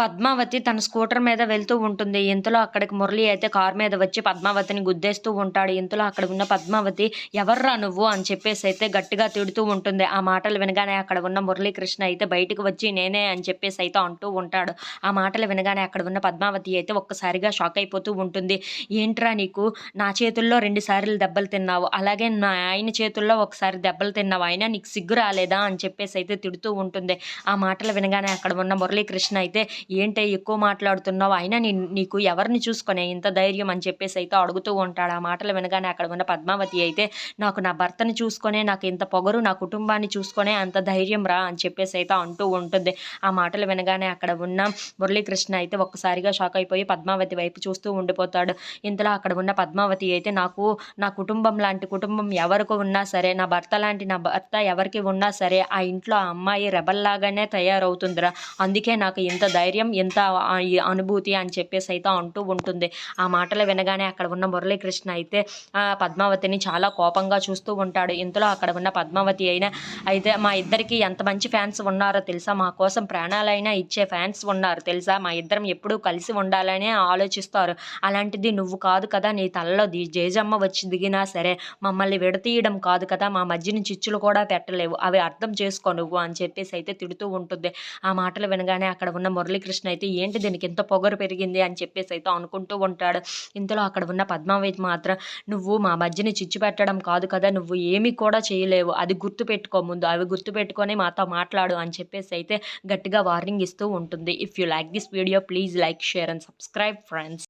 పద్మావతి తన స్కూటర్ మీద వెళ్తూ ఉంటుంది. ఇంతలో అక్కడికి మురళి అయితే కార్ మీద వచ్చి పద్మావతిని గుద్దేస్తూ ఉంటాడు. ఇంతలో అక్కడ ఉన్న పద్మావతి ఎవర్రా నువ్వు? అని చెప్పేసి అయితే గట్టిగా తిడుతూ ఉంటుంది. ఆ మాటలు వినగానే అక్కడ ఉన్న మురళీకృష్ణ అయితే బయటకు వచ్చి నేనే అని చెప్పేసి అయితే అంటూ ఉంటాడు. ఆ మాటలు వినగానే అక్కడ ఉన్న పద్మావతి అయితే ఒక్కసారిగా షాక్ అయిపోతూ ఉంటుంది. ఏంట్రా నీకు? నా చేతుల్లో రెండు సార్లు దెబ్బలు తిన్నావు. అలాగే నా ఆయన చేతుల్లో ఒకసారి దెబ్బలు తిన్నావు. అయినా నీకు సిగ్గు రాలేదా? అని చెప్పేసి అయితే తిడుతూ ఉంటుంది. ఆ మాటలు వినగానే అక్కడ ఉన్న మురళీకృష్ణ అయితే ఏంటే ఎక్కువ మాట్లాడుతున్నావు? అయినా నీ నీకు ఎవరిని చూసుకొని ఇంత ధైర్యం అని చెప్పేసి అయితే అడుగుతూ ఉంటాడు. ఆ మాటలు వినగానే అక్కడ ఉన్న పద్మావతి అయితే నాకు నా భర్తని చూసుకొనే నాకు ఇంత పొగరు నా కుటుంబాన్ని చూసుకొనే అంత ధైర్యం రా అని చెప్పేసి అయితే అంటూ ఉంటుంది. ఆ మాటలు వినగానే అక్కడ ఉన్న మురళీకృష్ణ అయితే ఒక్కసారిగా షాక్ అయిపోయి పద్మావతి వైపు చూస్తూ ఉండిపోతాడు. ఇంతలో అక్కడ ఉన్న పద్మావతి అయితే నాకు నా కుటుంబం లాంటి కుటుంబం ఎవరికి ఉన్నా సరే నా భర్త లాంటి నా భర్త ఎవరికి ఉన్నా సరే ఆ ఇంట్లో ఆ అమ్మాయి రెబల్లాగానే తయారవుతుందిరా. అందుకే నాకు ఇంత ధైర్యం ఎంత అనుభూతి అని చెప్పేసి అయితే అంటూ ఉంటుంది. ఆ మాటలు వినగానే అక్కడ ఉన్న మురళీకృష్ణ అయితే ఆ పద్మావతిని చాలా కోపంగా చూస్తూ ఉంటాడు. ఇంతలో అక్కడ ఉన్న పద్మావతి అయినా అయితే మా ఇద్దరికి ఎంత మంచి ఫ్యాన్స్ ఉన్నారో తెలుసా? మా కోసం ప్రాణాలైనా ఇచ్చే ఫ్యాన్స్ ఉన్నారు తెలుసా? మా ఇద్దరం ఎప్పుడూ కలిసి ఉండాలని ఆలోచిస్తారు. అలాంటిది నువ్వు కాదు కదా? నీ తలలో ది జేజమ్మ వచ్చి దిగినా సరే మమ్మల్ని విడతీయడం కాదు కదా? మా మధ్యన చిచ్చులు కూడా పెట్టలేవు. అవి అర్థం చేసుకో నువ్వు అని చెప్పేసి అయితే తిడుతూ ఉంటుంది. ఆ మాటలు వినగానే అక్కడ ఉన్న మురళీకృష్ణ అయితే ఏంటి దీనికి ఎంత పొగరు పెరిగింది అని చెప్పేసి అయితే అనుకుంటూ ఉంటాడు. ఇంతలో అక్కడ ఉన్న పద్మావతి మాత్రం నువ్వు మా మధ్యని చిచ్చు పెట్టడం కాదు కదా నువ్వు ఏమీ కూడా చేయలేవు. అది గుర్తు పెట్టుకో ముందు. అవి గుర్తు పెట్టుకొని మాతో మాట్లాడు అని చెప్పేసి అయితే గట్టిగా వార్నింగ్ ఇస్తూ ఉంటుంది. If you like this video please like share and subscribe friends